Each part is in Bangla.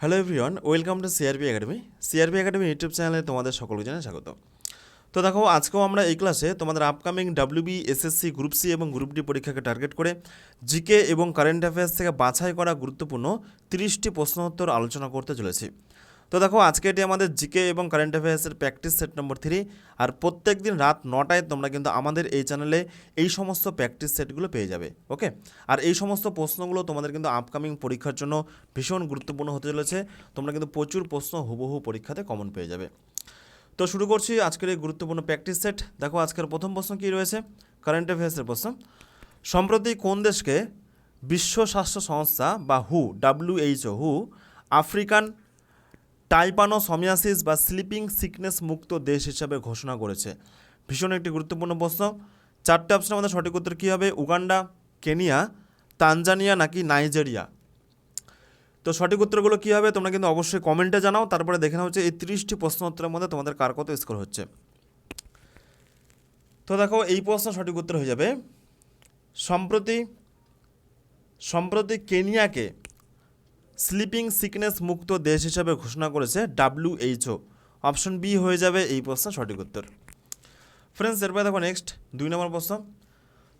Hello everyone welcome to CRB academy CRB academy YouTube চ্যানেলে তোমাদের সকলকে জানাই স্বাগত। তো দেখো, আজকেও আমরা এই ক্লাসে তোমাদের upcoming WB SSC group C এবং গ্রুপ ডি পরীক্ষাকে টার্গেট করে জিকে এবং কারেন্ট অ্যাফেয়ার্স থেকে বাছাই করা গুরুত্বপূর্ণ তিরিশটি প্রশ্নোত্তর আলোচনা করতে চলেছি। তো দেখো, আজকে এটি আমাদের জিকে এবং কারেন্ট অ্যাফেয়ার্সের প্র্যাকটিস সেট নম্বর থ্রি আর প্রত্যেক দিন রাত নটায় তোমরা কিন্তু আমাদের এই চ্যানেলে এই সমস্ত প্র্যাকটিস সেটগুলো পেয়ে যাবে ওকে আর এই সমস্ত প্রশ্নগুলো তোমাদের কিন্তু আপকামিং পরীক্ষার জন্য ভীষণ গুরুত্বপূর্ণ হতে চলেছে। তোমরা কিন্তু প্রচুর প্রশ্ন হুবহু পরীক্ষাতে কমন পেয়ে যাবে। তো শুরু করছি আজকের এই গুরুত্বপূর্ণ প্র্যাকটিস সেট দেখো, আজকের প্রথম প্রশ্ন কী রয়েছে? কারেন্ট অ্যাফেয়ার্সের প্রশ্ন। সম্প্রতি কোন দেশকে বিশ্ব স্বাস্থ্য সংস্থা বা হু ডাব্লিউএইচও হু আফ্রিকান টাইপানোসমিয়াসিস বা স্লিপিং সিকনেস মুক্ত দেশ হিসাবে ঘোষণা করেছে। ভীষণ একটি গুরুত্বপূর্ণ প্রশ্ন। চারটে অপশন আমাদের সঠিক উত্তর কী হবে? উগান্ডা, কেনিয়া, তানজানিয়া নাকি নাইজেরিয়া? তো সঠিক উত্তরগুলো কী হবে? তোমরা কিন্তু অবশ্যই কমেন্টে জানাও। তারপরে দেখে নেওয়া হচ্ছে এই তিরিশটি প্রশ্ন উত্তরের মধ্যে তোমাদের কার কত স্কোর হচ্ছে। তো দেখো, এই প্রশ্ন সঠিক উত্তর হয়ে যাবে। সম্প্রতি সম্প্রতি কেনিয়াকে স্লিপিং সিকনেস মুক্ত দেশ হিসাবে ঘোষণা করেছে ডাব্লিউএইচও অপশন বি হয়ে যাবে এই প্রশ্ন সঠিক উত্তর। ফ্রেন্ডস, এরপরে দেখো নেক্সট দুই নম্বর প্রশ্ন।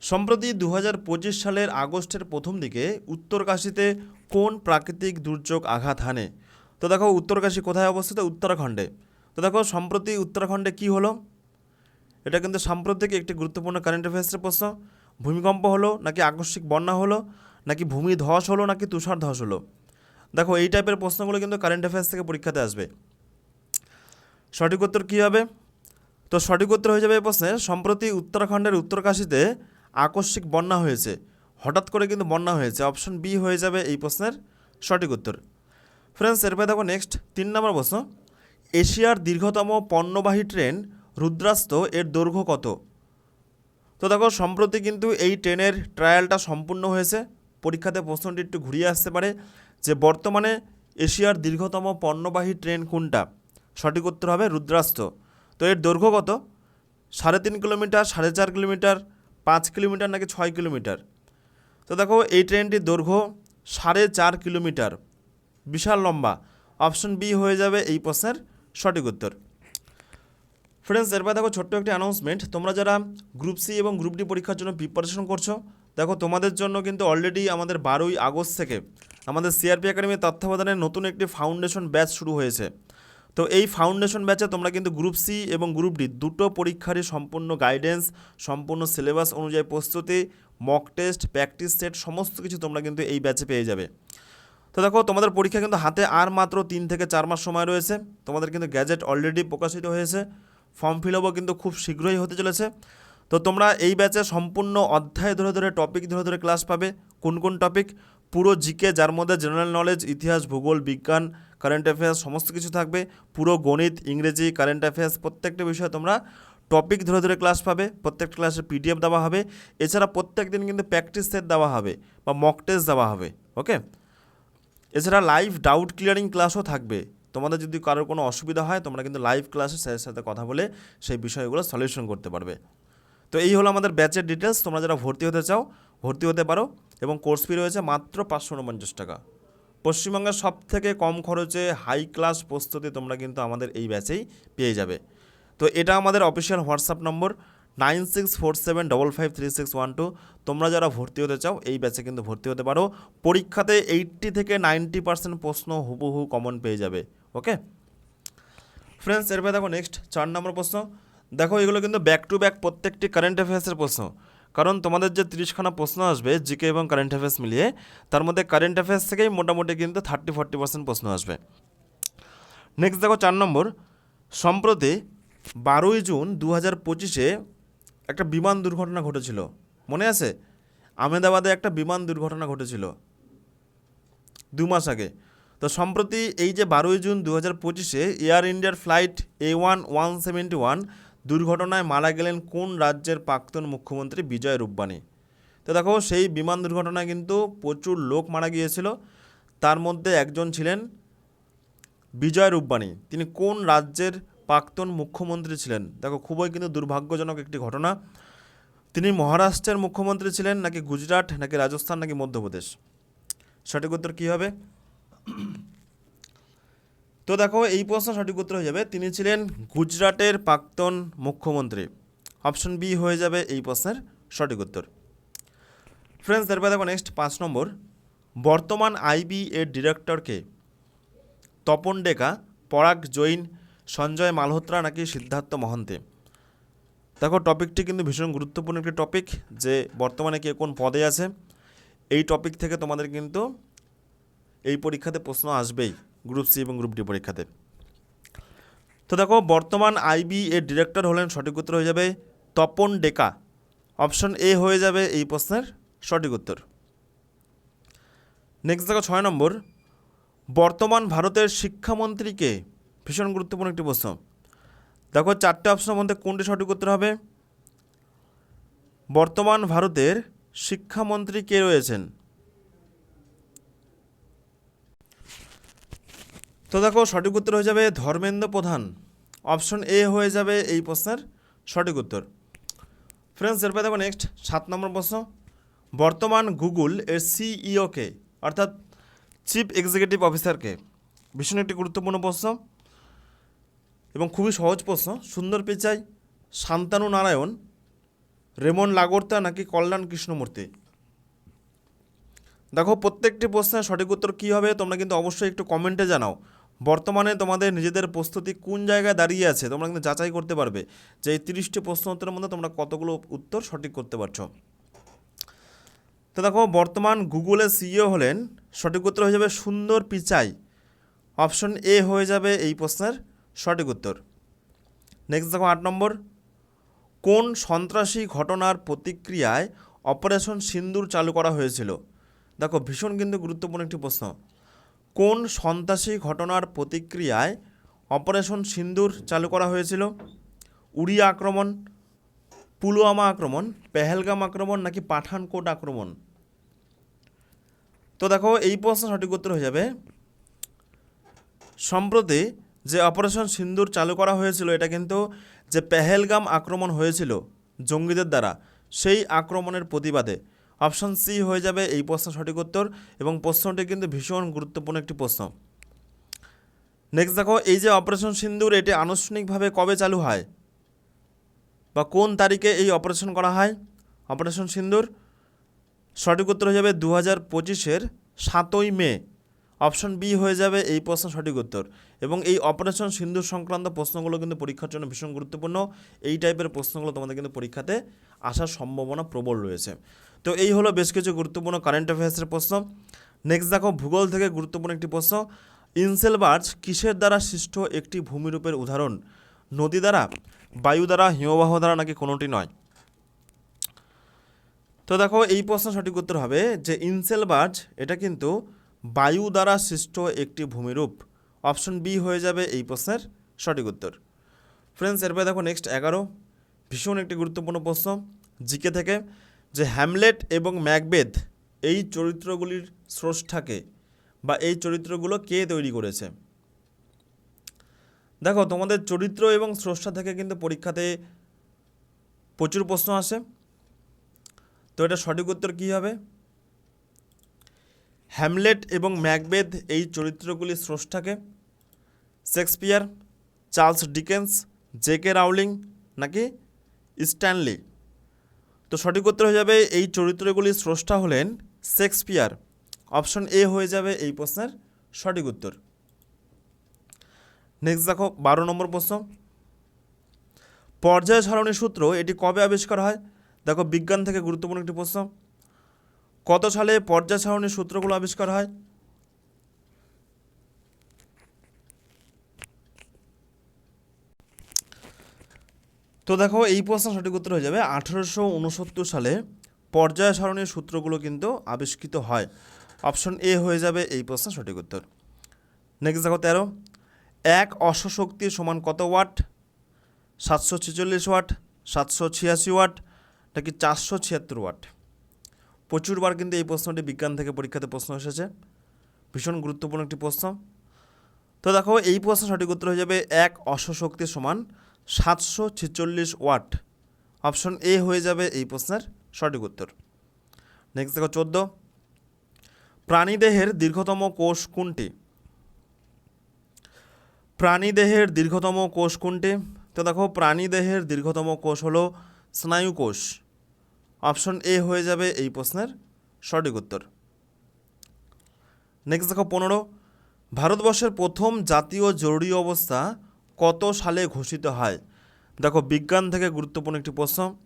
সম্প্রতি দু হাজার পঁচিশ সালের আগস্টের প্রথম দিকে উত্তরকাশীতে কোন প্রাকৃতিক দুর্যোগ আঘাত হানে? তো দেখো, উত্তরকাশী কোথায় অবস্থিত? উত্তরাখণ্ডে। তো দেখো, সম্প্রতি উত্তরাখণ্ডে কি হলো? এটা কিন্তু সাম্প্রতিক একটি গুরুত্বপূর্ণ কারেন্ট অ্যাফেয়ার্সের প্রশ্ন। ভূমিকম্প হলো নাকি আকস্মিক বন্যা হলো? নাকি ভূমি ধস হলো? নাকি তুষার ধস হলো? দেখো, এই টাইপের প্রশ্নগুলো কিন্তু কারেন্ট অ্যাফেয়ার্স থেকে পরীক্ষাতে আসবে। সঠিক উত্তর কী হবে? তো সঠিক উত্তর হয়ে যাবে এই প্রশ্নে, সম্প্রতি উত্তরাখণ্ডের উত্তরকাশীতে আকস্মিক বন্যা হয়েছে। হঠাৎ করে কিন্তু বন্যা হয়েছে। অপশন বি হয়ে যাবে এই প্রশ্নের সঠিক উত্তর। ফ্রেন্ডস এরপরে দেখো নেক্সট তিন নম্বর প্রশ্ন। এশিয়ার দীর্ঘতম পণ্যবাহী ট্রেন রুদ্রাস্ত, এর দৈর্ঘ্য কত? তো দেখো, সম্প্রতি কিন্তু এই ট্রেনের ট্রায়ালটা সম্পূর্ণ হয়েছে। পরীক্ষাতে প্রশ্নটি একটু ঘুরিয়ে আসতে পারে। যে বর্তমানে এশিয়ার দীর্ঘতম পণ্যবাহী ট্রেন কোনটা? সঠিক উত্তর হবে রুদ্রাস্ত। তো এর দৈর্ঘ্য কত? সাড়ে তিন কিলোমিটার, সাড়ে চার কিলোমিটার, পাঁচ কিলোমিটার নাকি ছয় কিলোমিটার? তো দেখো, এই ট্রেনটির দৈর্ঘ্য সাড়ে চার কিলোমিটার। বিশাল লম্বা। অপশন বি হয়ে যাবে এই প্রশ্নের সঠিক উত্তর। ফ্রেন্ডস এরপর দেখো ছোট্ট একটি অ্যানাউন্সমেন্ট তোমরা যারা গ্রুপ সি এবং গ্রুপ ডি পরীক্ষার জন্য প্রিপারেশন করছ দেখো, তোমাদের জন্য কিন্তু অলরেডি আমাদের বারোই আগস্ট থেকে আমাদের সিআরপি একাডেমির তত্ত্বাবধানের নতুন একটি ফাউন্ডেশন ব্যাচ শুরু হয়েছে। তো এই ফাউন্ডেশন ব্যাচে তোমরা কিন্তু গ্রুপ সি এবং গ্রুপ ডি দুটো পরীক্ষারই সম্পূর্ণ গাইডেন্স সম্পূর্ণ সিলেবাস অনুযায়ী প্রস্তুতি মক টেস্ট প্র্যাকটিস সেট সমস্ত কিছু তোমরা কিন্তু এই ব্যাচে পেয়ে যাবে। তো দেখো, তোমাদের পরীক্ষা কিন্তু হাতে আর মাত্র তিন থেকে চার মাস সময় রয়েছে। তোমাদের কিন্তু গ্যাজেট অলরেডি প্রকাশিত হয়েছে। ফর্ম ফিল আপও কিন্তু খুব শীঘ্রই হতে চলেছে। তো তোমরা এই ব্যাচে সম্পূর্ণ অধ্যায় ধরে ধরে টপিক ধরে ধরে ক্লাস পাবে। কোন কোন টপিক পুরো জিকে যার মধ্যে জেনারেল নলেজ ইতিহাস, ভূগোল, বিজ্ঞান কারেন্ট অ্যাফেয়ার্স সমস্ত কিছু থাকবে। পুরো গণিত, ইংরেজি কারেন্ট অ্যাফেয়ার্স প্রত্যেকটা বিষয়ে তোমরা টপিক ধরে ধরে ক্লাস পাবে। প্রত্যেকটা ক্লাসে পিডিএফ দেওয়া হবে। এছাড়া প্রত্যেক দিন কিন্তু প্র্যাকটিস সেট দেওয়া হবে বা মক টেস্ট দেওয়া হবে ওকে এছাড়া লাইভ ডাউট ক্লিয়ারিং ক্লাসও থাকবে। তোমাদের যদি কারোর কোনো অসুবিধা হয়, তোমরা কিন্তু লাইভ ক্লাসে স্যারের সাথে কথা বলে সেই বিষয়গুলো সলিউশন করতে পারবে। তো এই হলো আমাদের ব্যাচের ডিটেলস তোমরা যারা ভর্তি হতে চাও, ভর্তি হতে পারো এবং কোর্স ফি রয়েছে মাত্র পাঁচশো উনপঞ্চাশ টাকা। পশ্চিমবঙ্গের সব থেকে কম খরচে হাই ক্লাস প্রস্তুতি তোমরা কিন্তু আমাদের এই ব্যাচেই পেয়ে যাবে। তো এটা আমাদের official WhatsApp number nine six four seven double five three six one two. তোমরা যারা ভর্তি হতে চাও, এই ব্যাচে কিন্তু ভর্তি হতে পারো। পরীক্ষাতে এইট্টি থেকে নাইনটি পার্সেন্ট প্রশ্ন হুবহু কমন পেয়ে যাবে ওকে ফ্রেন্ডস এরপরে দেখো নেক্সট চার নম্বর প্রশ্ন। দেখো, এগুলো কিন্তু ব্যাক টু ব্যাক প্রত্যেকটি কারেন্ট অ্যাফেয়ার্সের প্রশ্ন। কারণ তোমাদের যে তিরিশখানা প্রশ্ন আসবে জিকে এবং কারেন্ট অ্যাফেয়ার্স মিলিয়ে, তার মধ্যে কারেন্ট অ্যাফেয়ার্স থেকেই মোটামুটি কিন্তু থার্টি ফর্টি পার্সেন্ট প্রশ্ন আসবে। নেক্সট দেখো, চার নম্বর। সম্প্রতি বারোই জুন দু হাজার পঁচিশে একটা বিমান দুর্ঘটনা ঘটেছিল। মনে আছে? আহমেদাবাদে একটা বিমান দুর্ঘটনা ঘটেছিল। দু মাস আগে। তো সম্প্রতি এই যে বারোই জুন দু হাজার পঁচিশে এয়ার ইন্ডিয়ার flight A one one seventy one দুর্ঘটনায় মারা গেলেন কোন রাজ্যের প্রাক্তন মুখ্যমন্ত্রী বিজয় রুব্বানি তো দেখো, সেই বিমান দুর্ঘটনায় কিন্তু প্রচুর লোক মারা গিয়েছিল। তার মধ্যে একজন ছিলেন বিজয় রুব্বানি তিনি কোন রাজ্যের প্রাক্তন মুখ্যমন্ত্রী ছিলেন? দেখো, খুবই কিন্তু দুর্ভাগ্যজনক একটি ঘটনা। তিনি মহারাষ্ট্রের মুখ্যমন্ত্রী ছিলেন, নাকি গুজরাট, নাকি রাজস্থান, নাকি মধ্যপ্রদেশ? সঠিক উত্তর কী হবে? তো দেখো, এই প্রশ্ন সঠিক উত্তর হয়ে যাবে। তিনি ছিলেন গুজরাটের প্রাক্তন মুখ্যমন্ত্রী। অপশন বি হয়ে যাবে এই প্রশ্নের সঠিক উত্তর। ফ্রেন্ডস তারপরে দেখো নেক্সট পাঁচ নম্বর। বর্তমান আইবি এর ডিরেক্টরকে তপন ডেকা, পরাগ জৈন, সঞ্জয় মালহোত্রা নাকি সিদ্ধার্থ মহন্তে? দেখো, টপিকটি কিন্তু ভীষণ গুরুত্বপূর্ণ একটি টপিক যে বর্তমানে কে কোন পদে আছে। এই টপিক থেকে তোমাদের কিন্তু এই পরীক্ষাতে প্রশ্ন আসবেই। গ্রুপ সি এবং গ্রুপ ডি পরীক্ষাতে। তো দেখো, বর্তমান আইবি এর ডিরেক্টর হলেন সঠিক উত্তর হয়ে যাবে তপন ডেকা। অপশন এ হয়ে যাবে এই প্রশ্নের সঠিক উত্তর। নেক্সট দেখো, ছয় নম্বর। বর্তমান ভারতের শিক্ষামন্ত্রীকে ভীষণ গুরুত্বপূর্ণ একটি প্রশ্ন। দেখো, চারটে অপশনের মধ্যে কোনটি সঠিক উত্তর হবে? বর্তমান ভারতের শিক্ষামন্ত্রী কে রয়েছেন? তো দেখো, সঠিক উত্তর হয়ে যাবে ধর্মেন্দ্র প্রধান। অপশন এ হয়ে যাবে এই প্রশ্নের সঠিক উত্তর। ফ্রেন্ডস এরপরে দেখো নেক্সট সাত নম্বর প্রশ্ন। বর্তমান গুগল এর সিইওকে অর্থাৎ চিফ এক্সিকিউটিভ অফিসারকে ভীষণ একটি গুরুত্বপূর্ণ প্রশ্ন এবং খুবই সহজ প্রশ্ন। সুন্দর পিচাই শান্তানু নারায়ণ, রেমন লাগোর্তা নাকি কল্যাণ কৃষ্ণমূর্তি? দেখো, প্রত্যেকটি প্রশ্নের সঠিক উত্তর কী হবে তোমরা কিন্তু অবশ্যই একটু কমেন্টে জানাও। বর্তমানে তোমাদের নিজেদের প্রস্তুতি কোন জায়গায় দাঁড়িয়ে আছে? তোমরা কিন্তু যাচাই করতে পারবে যে এই তিরিশটি প্রশ্ন উত্তরের মধ্যে তোমরা কতগুলো উত্তর সঠিক করতে পারছ। তো দেখো, বর্তমান গুগলের সিইও হলেন, সঠিক উত্তর হয়ে যাবে সুন্দর পিচাই। অপশন এ হয়ে যাবে এই প্রশ্নের সঠিক উত্তর। নেক্সট দেখো, আট নম্বর। কোন সন্ত্রাসী ঘটনার প্রতিক্রিয়ায় অপারেশন সিন্দুর চালু করা হয়েছিল? দেখো, ভীষণ কিন্তু গুরুত্বপূর্ণ একটি প্রশ্ন। কোন সন্ত্রাসী ঘটনার প্রতিক্রিয়ায় অপারেশন সিন্দুর চালু করা হয়েছিল? উড়িয়া আক্রমণ, পুলওয়ামা আক্রমণ, পেহেলগাম আক্রমণ নাকি পাঠানকোট আক্রমণ? তো দেখো, এই প্রশ্ন সঠিক উত্তর হয়ে যাবে। সম্প্রতি যে অপারেশন সিন্দুর চালু করা হয়েছিল, এটা কিন্তু যে পেহেলগাম আক্রমণ হয়েছিল জঙ্গিদের দ্বারা, সেই আক্রমণের প্রতিবাদে। অপশন সি হয়ে যাবে এই প্রশ্ন সঠিক উত্তর এবং প্রশ্নটি কিন্তু ভীষণ গুরুত্বপূর্ণ একটি প্রশ্ন। নেক্সট দেখো, এই যে অপারেশন সিন্দুর এটি আনুষ্ঠানিকভাবে কবে চালু হয়? বা কোন তারিখে এই অপারেশন করা হয়? অপারেশন সিন্দুর সঠিক উত্তর হয়ে যাবে দু হাজার পঁচিশের সাতই মে। অপশন বি হয়ে যাবে এই প্রশ্ন সঠিক উত্তর। এবং এই অপারেশন সিন্ধু সংক্রান্ত প্রশ্নগুলো কিন্তু পরীক্ষার জন্য ভীষণ গুরুত্বপূর্ণ। এই টাইপের প্রশ্নগুলো তোমাদের কিন্তু পরীক্ষাতে আসার সম্ভাবনা প্রবল রয়েছে। তো এই হলো বেশ কিছু গুরুত্বপূর্ণ কারেন্ট অ্যাফেয়ার্সের প্রশ্ন। নেক্সট দেখো, ভূগোল থেকে গুরুত্বপূর্ণ একটি প্রশ্ন। ইনসেলবার্জ কিসের দ্বারা সৃষ্ট একটি ভূমিরূপের উদাহরণ? নদী দ্বারা, বায়ু দ্বারা, হিমবাহ দ্বারা নাকি কোনোটি নয়? তো দেখো, এই প্রশ্ন সঠিক উত্তর হবে যে ইনসেলবার্জ, এটা কিন্তু বায়ু দ্বারা সৃষ্ট একটি ভূমিরূপ। অপশন বি হয়ে যাবে এই প্রশ্নের সঠিক উত্তর। ফ্রেন্ডস এরপরে দেখো নেক্সট এগারো। ভীষণ একটি গুরুত্বপূর্ণ প্রশ্ন। জিকে থেকে যে হ্যামলেট এবং ম্যাকবেদ এই চরিত্রগুলির স্রষ্টাকে বা এই চরিত্রগুলো কে তৈরি করেছে? দেখো, তোমাদের চরিত্র এবং স্রষ্টা থেকে কিন্তু পরীক্ষাতে প্রচুর প্রশ্ন আসে। তো এটা সঠিক উত্তর কী হবে? হ্যামলেট এবং ম্যাকবেদ এই চরিত্রগুলির স্রষ্টাকে? Shakespeare, Charles Dickens, J K Rowling নাকি স্ট্যানলি? তো সঠিক উত্তর হয়ে যাবে এই চরিত্রগুলির স্রষ্টা হলেন শেক্সপিয়ার। অপশন এ হয়ে যাবে এই প্রশ্নের সঠিক উত্তর। নেক্সট দেখো, বারো নম্বর প্রশ্ন। পর্যায় সারণী সূত্র এটি কবে আবিষ্কার হয়? দেখো, বিজ্ঞান থেকে গুরুত্বপূর্ণ একটি প্রশ্ন। কত সালে পর্যায় সারণীর সূত্রগুলো আবিষ্কার হয়? তো দেখো, এই প্রশ্ন সঠিক উত্তর হয়ে যাবে। আঠেরোশো উনসত্তর সালে পর্যায় সারণীর সূত্রগুলো কিন্তু আবিষ্কৃত হয়। অপশন এ হয়ে যাবে এই প্রশ্ন সঠিক উত্তর। নেক্সট দেখো, তেরো। এক অশ্বশক্তি সমান কত ওয়াট? সাতশো ছেচল্লিশ ওয়াট, সাতশো ছিয়াশি ওয়াট, নাকি চারশো ছিয়াত্তর ওয়াট? প্রচুরবার কিন্তু এই প্রশ্নটি বিজ্ঞান থেকে পরীক্ষাতে প্রশ্ন এসেছে। ভীষণ গুরুত্বপূর্ণ একটি প্রশ্ন। তো দেখো, এই প্রশ্ন সঠিক উত্তর হয়ে যাবে এক অশ্বশক্তি সমান সাতশো ছেচল্লিশ ওয়াট। অপশন এ হয়ে যাবে এই প্রশ্নের সঠিক উত্তর। নেক্সট দেখো, চোদ্দ। প্রাণীদেহের দীর্ঘতম কোষ কোনটি? প্রাণীদেহের দীর্ঘতম কোষ কোনটি? তো দেখো, প্রাণীদেহের দীর্ঘতম কোষ হলো স্নায়ু কোষ অপশন এ হয়ে যাবে এই প্রশ্নের সঠিক উত্তর। নেক্সট দেখো পনেরো। ভারতবর্ষের প্রথম জাতীয় জরুরি অবস্থা কত সালে ঘোষিত হয়? দেখো বিজ্ঞান থেকে গুরুত্বপূর্ণ একটি প্রশ্ন।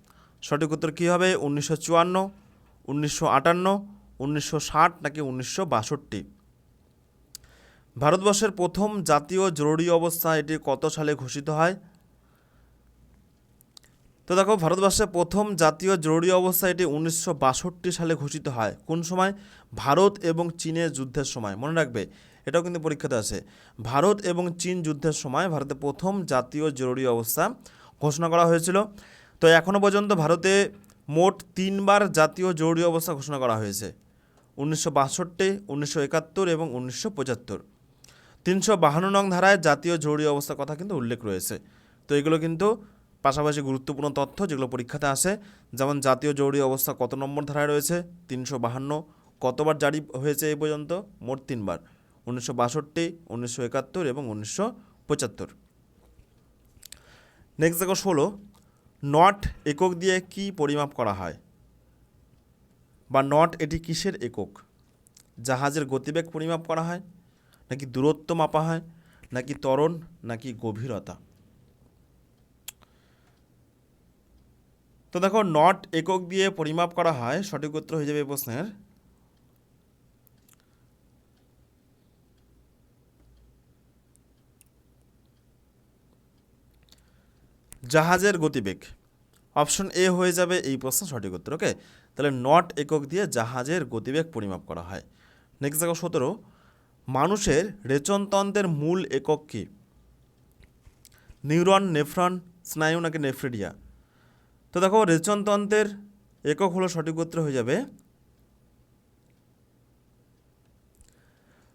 সঠিক উত্তর কী হবে? উনিশশো চুয়ান্ন, উনিশশো আটান্ন, উনিশশো ষাট নাকি উনিশশো বাষট্টি? ভারতবর্ষের প্রথম জাতীয় জরুরি অবস্থা এটি কত সালে ঘোষিত হয়? তো দেখো, ভারতবর্ষে প্রথম জাতীয় জরুরি অবস্থা এটি উনিশশো বাষট্টি সালে ঘোষিত হয়। কোন সময়? ভারত এবং চীনের যুদ্ধের সময়। মনে রাখবে, এটাও কিন্তু পরীক্ষাতে আছে। ভারত এবং চীন যুদ্ধের সময় ভারতে প্রথম জাতীয় জরুরি অবস্থা ঘোষণা করা হয়েছিল। তো এখনও পর্যন্ত ভারতে মোট তিনবার জাতীয় জরুরি অবস্থা ঘোষণা করা হয়েছে। উনিশশো বাষট্টি, উনিশশো একাত্তর এবং উনিশশো পঁচাত্তর। তিনশো বাহান্ন নং ধারায় জাতীয় জরুরি অবস্থার কথা কিন্তু উল্লেখ রয়েছে। তো এগুলো কিন্তু পাশাপাশি গুরুত্বপূর্ণ তথ্য যেগুলো পরীক্ষাতে আসে, যেমন জাতীয় জরুরি অবস্থা কত নম্বর ধারায় রয়েছে, তিনশো বাহান্ন, কতবার জারি হয়েছে এই পর্যন্ত, মোট তিনবার, উনিশশো বাষট্টি, উনিশশো একাত্তর এবং উনিশশো পঁচাত্তর। নেক্সট দেখো ষোলো নট একক দিয়ে কি পরিমাপ করা হয়? বা নট এটি কিসের একক? জাহাজের গতিবেগ পরিমাপ করা হয়, নাকি দূরত্ব মাপা হয়, নাকি ত্বরণ, নাকি গভীরতা? তো দেখো নট একক দিয়ে পরিমাপ করা হয়, সঠিক উত্তর হয়ে যাবে প্রশ্নের। জাহাজের গতিবেগ। অপশন এ হয়ে যাবে এই প্রশ্ন সঠিক উত্তর ওকে তাহলে নট একক দিয়ে জাহাজের গতিবেগ পরিমাপ করা হয়। নেক্সট দেখো, সতেরো। মানুষের রেচনতন্ত্রের মূল একক কী? নিউরন, নেফ্রন, স্নায়ু নাকি নেফ্রিডিয়া? তো দেখো রেচনতন্ত্রের একক হলো সঠিক উত্তর হয়ে যাবে।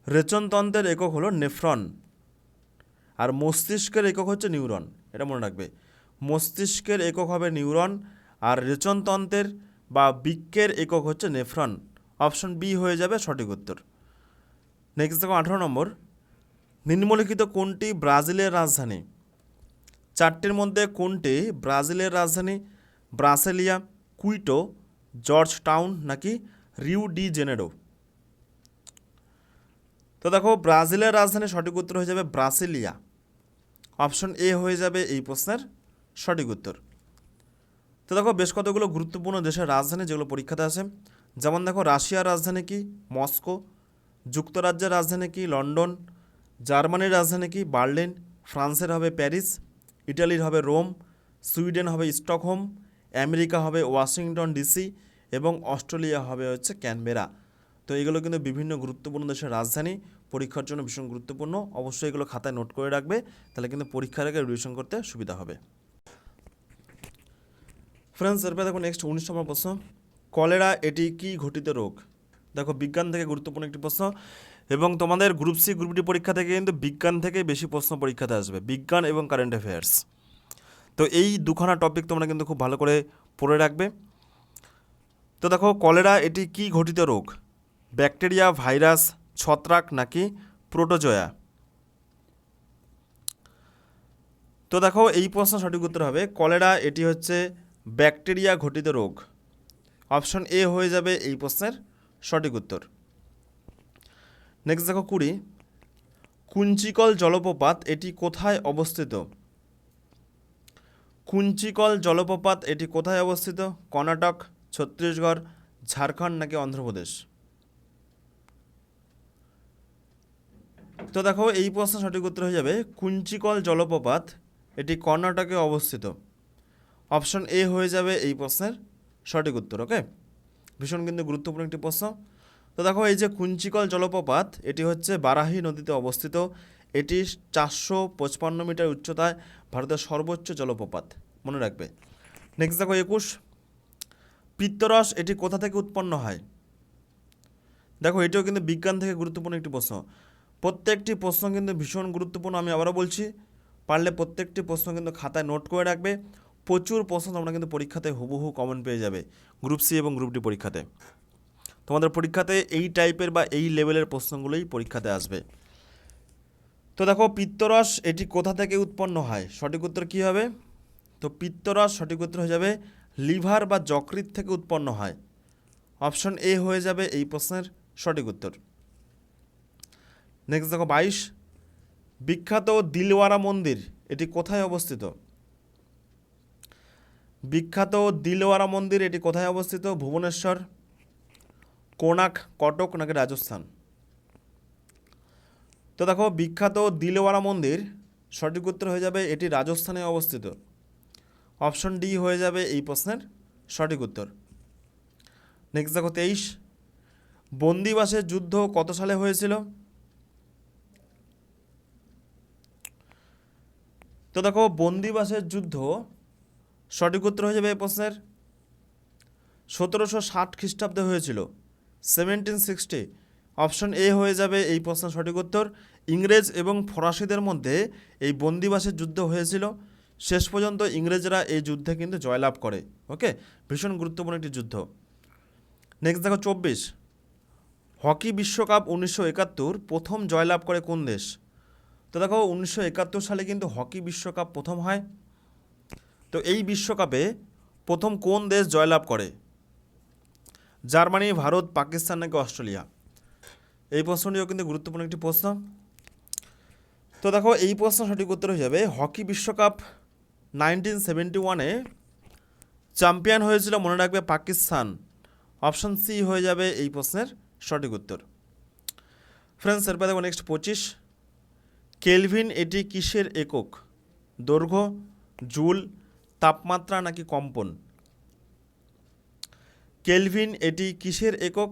রেচনতন্ত্রের একক হলো নেফ্রন। আর মস্তিষ্কের একক হচ্ছে নিউরন, এটা মনে রাখবে। মস্তিষ্কের একক হবে নিউরন আর রেচনতন্ত্রের বা বৃক্কের একক হচ্ছে নেফ্রন। অপশন বি হয়ে যাবে সঠিক উত্তর। নেক্সট দেখো আঠারো নম্বর। নিম্নলিখিত কোনটি ব্রাজিলের রাজধানী? চারটির মধ্যে কোনটি ব্রাজিলের রাজধানী? ব্রাসেলিয়া, কুইটো জর্জ টাউন নাকি রিউ ডি জেনেরো? তো দেখো, ব্রাজিলের রাজধানী সঠিক উত্তর হয়ে যাবে ব্রাসেলিয়া। অপশন এ হয়ে যাবে এই প্রশ্নের সঠিক উত্তর। তো দেখো, বেশ কতগুলো গুরুত্বপূর্ণ দেশের রাজধানী যেগুলো পরীক্ষাতে আসে যেমন দেখো, রাশিয়ার রাজধানী কি? মস্কো। যুক্তরাজ্যের রাজধানী কি? লন্ডন। জার্মানির রাজধানী কি? বার্লিন। ফ্রান্সের হবে প্যারিস। ইটালির হবে রোম। সুইডেন হবে স্টকহোম। আমেরিকা হবে ওয়াশিংটন ডিসি এবং অস্ট্রেলিয়া হবে হচ্ছে ক্যানবেরা। তো এগুলো কিন্তু বিভিন্ন গুরুত্বপূর্ণ দেশের রাজধানী, পরীক্ষার জন্য ভীষণ গুরুত্বপূর্ণ। অবশ্যই এগুলো খাতায় নোট করে রাখবে, তাহলে কিন্তু পরীক্ষার আগে রিভিশন করতে সুবিধা হবে। ফ্রেন্ডস এরপরে দেখো নেক্সট উনিশ নম্বর প্রশ্ন। কলেরা, এটি কি ঘটিত রোগ? দেখো, বিজ্ঞান থেকে গুরুত্বপূর্ণ একটি প্রশ্ন এবং তোমাদের গ্রুপ সি গ্রুপ ডি পরীক্ষা থেকে কিন্তু বিজ্ঞান থেকে বেশি প্রশ্ন পরীক্ষাতে আসবে। বিজ্ঞান এবং কারেন্ট অ্যাফেয়ার্স তো এই দুখানা টপিক তোমরা কিন্তু খুব ভালো করে পড়ে রাখবে। তো দেখো, কলেরা এটি কি ঘটিত রোগ? ব্যাকটেরিয়া, ভাইরাস, ছত্রাক নাকি প্রোটোজয়া? তো দেখো, এই প্রশ্ন সঠিক উত্তর হবে, কলেরা এটি হচ্ছে ব্যাকটেরিয়া ঘটিত রোগ। অপশন এ হয়ে যাবে এই প্রশ্নের সঠিক উত্তর। নেক্সট দেখো কুড়ি। কুঞ্চিকল জলপ্রপাত এটি কোথায় অবস্থিত? কুঞ্চিকল জলপ্রপাত, এটি কোথায় অবস্থিত? কর্ণাটক, ছত্তিশগড়, ঝাড়খণ্ড নাকি অন্ধ্রপ্রদেশ? তো দেখো, এই প্রশ্ন সঠিক উত্তর হয়ে যাবে, কুঞ্চিকল জলপ্রপাত, এটি কর্ণাটকে অবস্থিত। অপশন এ হয়ে যাবে এই প্রশ্নের সঠিক উত্তর ওকে ভীষণ কিন্তু গুরুত্বপূর্ণ একটি প্রশ্ন। তো দেখো, এই যে কুঞ্চিকল জলপ্রপাত, এটি হচ্ছে বারাহি নদীতে অবস্থিত। এটি চারশো পঁচপান্ন মিটার উচ্চতায় ভারতের সর্বোচ্চ জলপ্রপাত। মনে রাখবে। নেক্সট দেখো একুশ। পিত্তরস, এটি কোথা থেকে উৎপন্ন হয়? দেখো, এটিও কিন্তু বিজ্ঞান থেকে গুরুত্বপূর্ণ একটি প্রশ্ন। প্রত্যেকটি প্রশ্ন কিন্তু ভীষণ গুরুত্বপূর্ণ, আমি আবারও বলছি। পারলে প্রত্যেকটি প্রশ্ন কিন্তু খাতায় নোট করে রাখবে। প্রচুর প্রশ্ন তোমরা কিন্তু পরীক্ষাতে হুবহু কমন পেয়ে যাবে। গ্রুপ সি এবং গ্রুপ ডি পরীক্ষাতে। তোমাদের পরীক্ষাতে এই টাইপের বা এই লেভেলের প্রশ্নগুলোই পরীক্ষাতে আসবে। তো দেখো পিত্তরস, এটি কোথা থেকে উৎপন্ন হয়? সঠিক উত্তর কী হবে? তো পিত্তরস সঠিক উত্তর হয়ে যাবে লিভার বা যকৃৎ থেকে উৎপন্ন হয়। অপশন এ হয়ে যাবে এই প্রশ্নের সঠিক উত্তর। নেক্সট দেখো বাইশ। বিখ্যাত দিলওয়ারা মন্দির, এটি কোথায় অবস্থিত? বিখ্যাত দিলওয়ারা মন্দির, এটি কোথায় অবস্থিত? ভুবনেশ্বর কোনাক কটক নাকি রাজস্থান? তো দেখো, বিখ্যাত দিলওয়ারা মন্দির সঠিক উত্তর হয়ে যাবে, এটি রাজস্থানে অবস্থিত। অপশন ডি হয়ে যাবে এই প্রশ্নের সঠিক উত্তর। নেক্সট দেখো, তেইশ। বন্দিবাসের যুদ্ধ কত সালে হয়েছিল? তো দেখো, বন্দিবাসের যুদ্ধ সঠিক উত্তর হয়ে যাবে এই প্রশ্নের। সতেরোশো ষাট খ্রিস্টাব্দে হয়েছিল সেভেন্টিন সিক্সটি অপশন এ হয়ে যাবে এই প্রশ্নের সঠিক উত্তর। ইংরেজ এবং ফরাসিদের মধ্যে এই বন্দিবাসের যুদ্ধ হয়েছিল। শেষ পর্যন্ত ইংরেজরা এই যুদ্ধে কিন্তু জয়লাভ করে, ওকে? ভীষণ গুরুত্বপূর্ণ একটি যুদ্ধ। নেক্সট দেখো চব্বিশ। হকি বিশ্বকাপ উনিশশো একাত্তর প্রথম জয়লাভ করে কোন দেশ? তো দেখো উনিশশো একাত্তর সালে কিন্তু হকি বিশ্বকাপ প্রথম হয়। তো এই বিশ্বকাপে প্রথম কোন দেশ জয়লাভ করে? জার্মানি, ভারত, পাকিস্তান নাকি অস্ট্রেলিয়া? এই প্রশ্নটিও কিন্তু গুরুত্বপূর্ণ একটি প্রশ্ন। তো দেখো, এই প্রশ্ন সঠিক উত্তর হয়ে যাবে, হকি বিশ্বকাপ নাইনটিন সেভেন্টি ওয়ানে চ্যাম্পিয়ন হয়েছিল মনে রাখবে পাকিস্তান। অপশন সি হয়ে যাবে এই প্রশ্নের সঠিক উত্তর। ফ্রেন্ডস এরপর দেখো নেক্সট পঁচিশ। কেলভিন, এটি কিসের একক? দৈর্ঘ্য, জুল, তাপমাত্রা নাকি কম্পন? কেলভিন, এটি কিসের একক?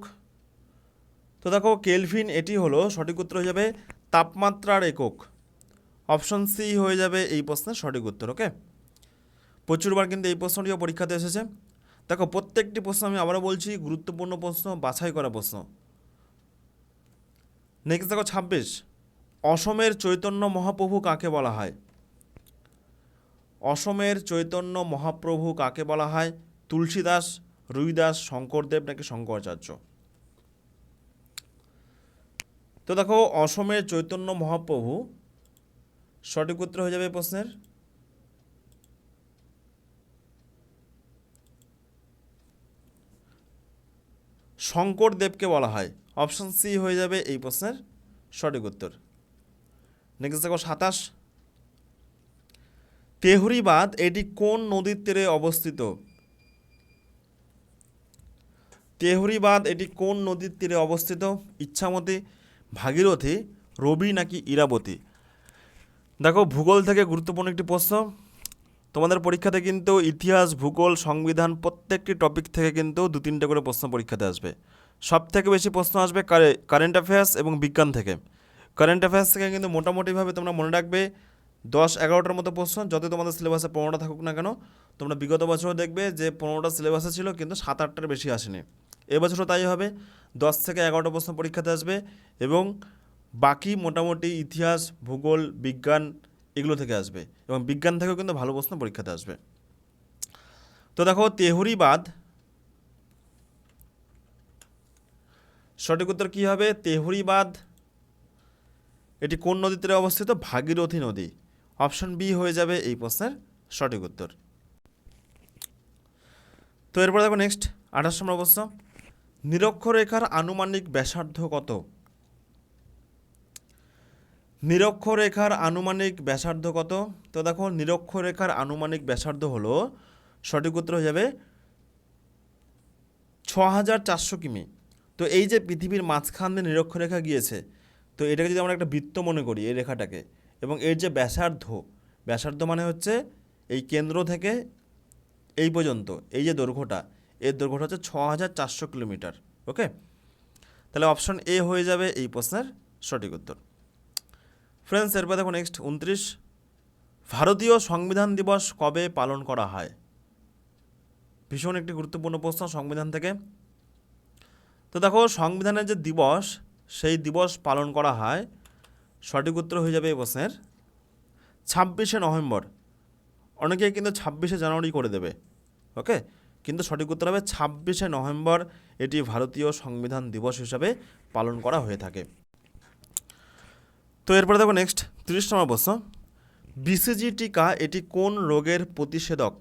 তো দেখো, কেলভিন, এটি হলো সঠিক উত্তর হয়ে যাবে তাপমাত্রার একক। অপশন সি হয়ে যাবে এই প্রশ্নের সঠিক উত্তর, ওকে? প্রচুরবার কিন্তু এই প্রশ্নটিও পরীক্ষাতে এসেছে। দেখো, প্রত্যেকটি প্রশ্ন আমি আবারও বলছি, গুরুত্বপূর্ণ প্রশ্ন, বাছাই করা প্রশ্ন। নেক্সট দেখো, ছাব্বিশ। অসমের চৈতন্য মহাপ্রভু কাকে বলা হয়? অসমের চৈতন্য মহাপ্রভু কাকে বলা হয়? তুলসীদাস, রুইদাস, শঙ্করদেব নাকি শঙ্করাচার্য? তো দেখো, অসমের চৈতন্য মহাপ্রভু সঠিক উত্তর হয়ে যাবে প্রশ্নের? শঙ্করদেবকে বলা হয়। অপশন সি হয়ে যাবে এই প্রশ্নের সঠিক উত্তর। নেক্সট দেখো, সাতাশ। তেহরি বাঁধ এটি কোন নদীর তীরে অবস্থিত? তেহরি বাঁধ এটি কোন নদীর তীরে অবস্থিত? ইচ্ছামতি। ভাগীরথী, রবি নাকি ইরাবতী? দেখো, ভূগোল থেকে গুরুত্বপূর্ণ একটি প্রশ্ন। তোমাদের পরীক্ষাতে কিন্তু ইতিহাস, ভূগোল, সংবিধান প্রত্যেকটি টপিক থেকে কিন্তু দু তিনটে করে প্রশ্ন পরীক্ষাতে আসবে। সব থেকে বেশি প্রশ্ন আসবে কারেন্ট অ্যাফেয়ার্স এবং বিজ্ঞান থেকে। কারেন্ট অ্যাফেয়ার্স থেকে কিন্তু মোটামুটিভাবে তোমরা মনে রাখবে, দশ এগারোটার মতো প্রশ্ন যত তোমাদের সিলেবাসে পনেরোটা থাকুক না কেন, তোমরা বিগত বছরও দেখবে যে পনেরোটা সিলেবাসে ছিল কিন্তু সাত আটটার বেশি আসেনি। এবছরও তাই হবে। দশ থেকে এগারোটা প্রশ্ন পরীক্ষাতে আসবে এবং বাকি মোটামুটি ইতিহাস, ভূগোল, বিজ্ঞান এগুলো থেকে আসবে এবং বিজ্ঞান থেকেও কিন্তু ভালো প্রশ্ন পরীক্ষাতে আসবে। তো দেখো, তেহরি বাঁধ। সঠিক উত্তর কী হবে? তেহরি বাঁধ। এটি কোন নদীর তীরে অবস্থিত? ভাগীরথী নদী। অপশন বি হয়ে যাবে এই প্রশ্নের সঠিক উত্তর। তো এরপর দেখো নেক্সট, আঠাশ নম্বর প্রশ্ন। নিরক্ষরেখার আনুমানিক ব্যাসার্ধ কত? নিরক্ষরেখার আনুমানিক ব্যাসার্ধ কত? তো দেখো, নিরক্ষরেখার আনুমানিক ব্যাসার্ধ হলো, সঠিক উত্তর হয়ে যাবে ছ হাজার চারশো কিমি। তো এই যে পৃথিবীর মাঝখান দিয়ে নিরক্ষরেখা গিয়েছে, তো এটাকে যদি আমরা একটা বৃত্ত মনে করি, এই রেখাটাকে, এবং এর যে ব্যাসার্ধ ব্যাসার্ধ মানে হচ্ছে এই কেন্দ্র থেকে এই পর্যন্ত, এই যে দৈর্ঘ্যটা এর দৈর্ঘ্যটা হচ্ছে ছ হাজার চারশো কিলোমিটার, ওকে? তাহলে অপশন এ হয়ে যাবে এই প্রশ্নের সঠিক উত্তর। ফ্রেন্ডস এরপর দেখো নেক্সট উনত্রিশ। ভারতীয় সংবিধান দিবস কবে পালন করা হয়? ভীষণ একটি গুরুত্বপূর্ণ প্রশ্ন সংবিধান থেকে। তো দেখো, সংবিধানের যে দিবস, সেই দিবস পালন করা হয়, সঠিক উত্তর হয়ে যাবে এই প্রশ্নের ছাব্বিশে নভেম্বর। অনেকেই কিন্তু ছাব্বিশে জানুয়ারি করে দেবে, ওকে? কিন্তু সঠিক উত্তর হবে ছাব্বিশে নভেম্বর। এটি ভারতীয় সংবিধান দিবস হিসাবে পালন করা হয়ে থাকে। তো এরপরে দেখো নেক্সট তিরিশ নম্বর প্রশ্ন। বিসিজি টিকা এটি কোন রোগের প্রতিষেধক?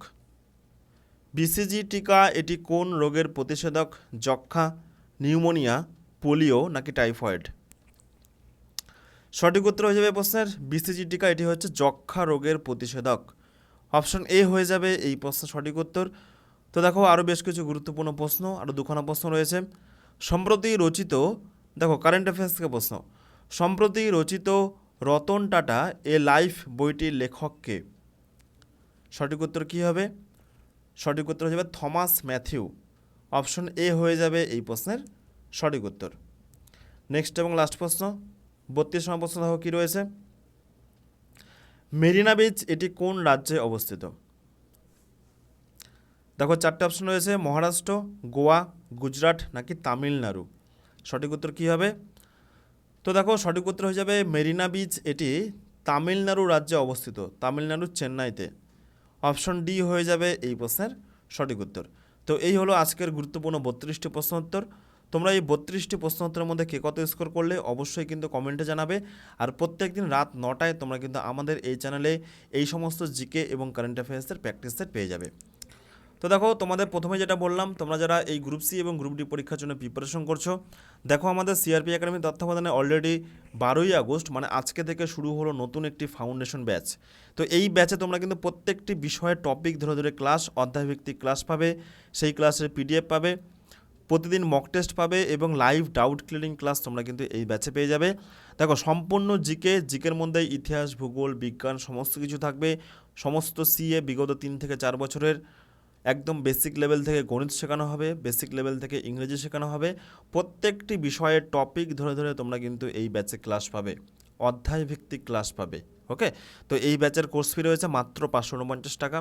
বিসিজি টিকা এটি কোন রোগের প্রতিষেধক? যক্ষা নিউমোনিয়া, পোলিও নাকি টাইফয়েড? সঠিক উত্তর হয়ে যাবে প্রশ্নের বিসিজি টিকা এটি হচ্ছে যক্ষা রোগের প্রতিষেধক। অপশন এ হয়ে যাবে এই প্রশ্নের সঠিক উত্তর। তো দেখো আরও বেশ কিছু গুরুত্বপূর্ণ প্রশ্ন আরও দুখানা প্রশ্ন রয়েছে। সম্প্রতি রচিত, দেখো কারেন্ট অ্যাফেয়ার্স থেকে প্রশ্ন। সম্প্রতি রচিত রতন টাটা এ লাইফ বইটির লেখককে। সঠিক উত্তর কী হবে? সঠিক উত্তর হয়ে যাবে থমাস ম্যাথিউ। অপশন এ হয়ে যাবে এই প্রশ্নের সঠিক উত্তর। নেক্সট এবং লাস্ট প্রশ্ন। বত্রিশ নম্বর প্রশ্ন দেখো কী রয়েছে? মেরিনা বিচ এটি কোন রাজ্যে অবস্থিত? দেখো, চারটে অপশন রয়েছে, মহারাষ্ট্র, গোয়া, গুজরাট, নাকি তামিলনাড়ু। সঠিক উত্তর কী হবে? তো দেখো, সঠিক উত্তর হয়ে যাবে মেরিনা বিচ। এটি তামিলনাড়ু রাজ্যে অবস্থিত, তামিলনাড়ু চেন্নাইতে। অপশন ডি হয়ে যাবে এই প্রশ্নের সঠিক উত্তর। তো এই হলো আজকের গুরুত্বপূর্ণ বত্রিশটি প্রশ্ন উত্তর। তোমরা এই বত্রিশটি প্রশ্ন উত্তরের মধ্যে কে কত স্কোর করলে অবশ্যই কিন্তু কমেন্টে জানাবে। আর প্রত্যেক দিন রাত নটায় তোমরা কিন্তু আমাদের এই চ্যানেলে এই সমস্ত জিকে এবং কারেন্ট অ্যাফেয়ার্সের প্র্যাকটিস সেট পেয়ে যাবে। তো দেখো, তোমাদের প্রথমে যেটা বললাম, তোমরা যারা এই গ্রুপ সি এবং গ্রুপ ডি পরীক্ষার জন্য প্রিপারেশন করছ, দেখো আমাদের সিআরপি একাডেমি তত্ত্বাবধানে অলরেডি বারোই আগস্ট মানে আজকে থেকে শুরু হলো নতুন একটি ফাউন্ডেশন ব্যাচ তো এই ব্যাচে তোমরা কিন্তু প্রত্যেকটি বিষয়ের টপিক ধরে ধরে ক্লাস অধ্যায়ভিত্তিক ক্লাস পাবে, সেই ক্লাসের পিডিএফ পাবে, প্রতিদিন মক টেস্ট পাবে এবং লাইভ ডাউট ক্লিয়ারিং ক্লাস তোমরা কিন্তু এই ব্যাচে পেয়ে যাবে। দেখো, সম্পূর্ণ জিকে জিকের মধ্যে ইতিহাস, ভূগোল, বিজ্ঞান, সমস্ত কিছু থাকবে। সমস্ত সিএ বিগত তিন থেকে চার বছরের। একদম বেসিক লেভেল থেকে গণিত শেখানো হবে বেসিক লেভেল থেকে ইংরেজি শেখানো হবে। প্রত্যেকটি বিষয়ের টপিক ধরে ধরে তোমরা কিন্তু এই ব্যাচে ক্লাস পাবে। অধ্যায় ভিত্তিক ক্লাস পাবে ওকে তো এই ব্যাচের কোর্স ফি রয়েছে মাত্র পাঁচশো উনপঞ্চাশ টাকা।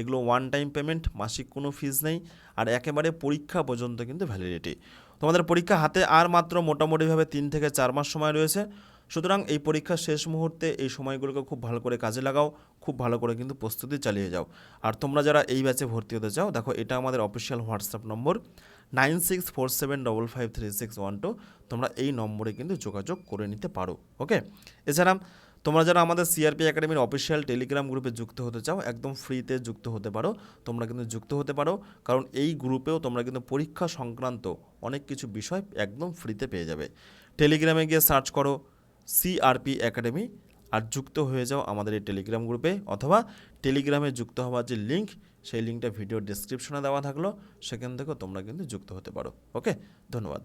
এগুলো ওয়ান টাইম পেমেন্ট মাসিক কোনো ফিজ নেই। আর একেবারে পরীক্ষা পর্যন্ত কিন্তু ভ্যালিডিটি তোমাদের পরীক্ষা হাতে আর মাত্র মোটামুটিভাবে তিন থেকে চার মাস সময় রয়েছে। সুতরাং এই পরীক্ষার শেষ মুহূর্তে এই সময়গুলোকে খুব ভালো করে কাজে লাগাও, খুব ভালো করে কিন্তু প্রস্তুতি চালিয়ে যাও। আর তোমরা যারা এই ব্যাচে ভর্তি হতে চাও, দেখো এটা আমাদের official WhatsApp number nine six four seven double five three six one two তোমরা এই নম্বরে কিন্তু যোগাযোগ করে নিতে পারো ওকে এছাড়া তোমরা যারা আমাদের সিআরপি একাডেমির অফিসিয়াল টেলিগ্রাম গ্রুপে যুক্ত হতে চাও, একদম ফ্রিতে যুক্ত হতে পারো। তোমরা কিন্তু যুক্ত হতে পারো, কারণ এই গ্রুপেও তোমরা কিন্তু পরীক্ষা সংক্রান্ত অনেক কিছু বিষয় একদম ফ্রিতে পেয়ে যাবে। টেলিগ্রামে গিয়ে সার্চ করো সিআরপি একাডেমি আর যুক্ত হয়ে যাও আমাদের এই টেলিগ্রাম গ্রুপে অথবা টেলিগ্রামে যুক্ত হওয়ার যে লিঙ্ক সেই লিঙ্কটা ভিডিও ডিসক্রিপশনে দেওয়া থাকল। সেখান থেকেও তোমরা কিন্তু যুক্ত হতে পারো। ওকে ধন্যবাদ।